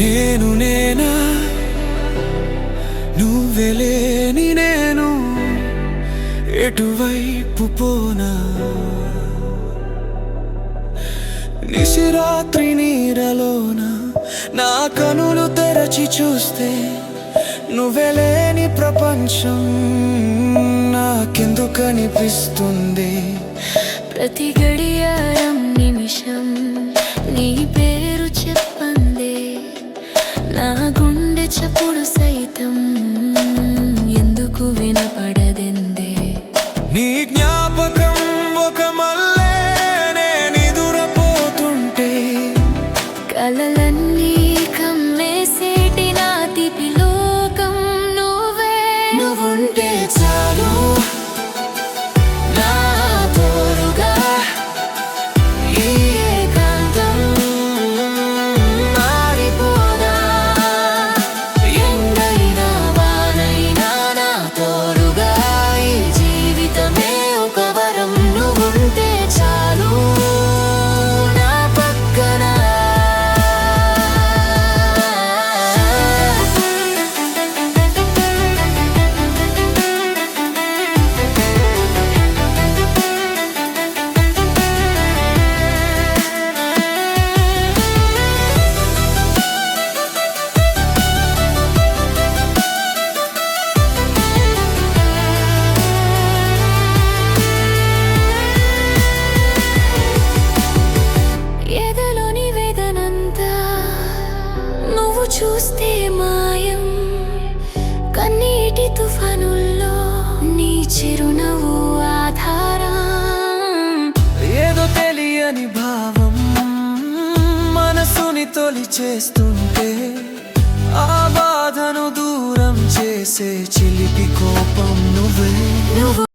నేను నేనా? నువ్వెలేని నేను ఎటువైపు పోనా? నిశిరాత్రి నీరలోన నా కనులు తెరచి చూస్తే నువ్వెలేని ప్రపంచం నాకెందుకనిపిస్తుంది? చప్పుడు సైతం ఎందుకు వినపడదెందే? నీ జ్ఞాపకం ఒక మల్లె నేనిదురపోతుంటే కలలన్నీ కమ్మేసేటి నా తిపి చూస్తే మాయం. కన్నీటి తుఫానుల్లో నీ చిరునవ్వు ఆధారం. ఏదో తెలియని భావం మనసుని తొలి చేస్తుంటే ఆ బాధను దూరం చేసే చిలిపి కోపం నువ్వే. నువ్వు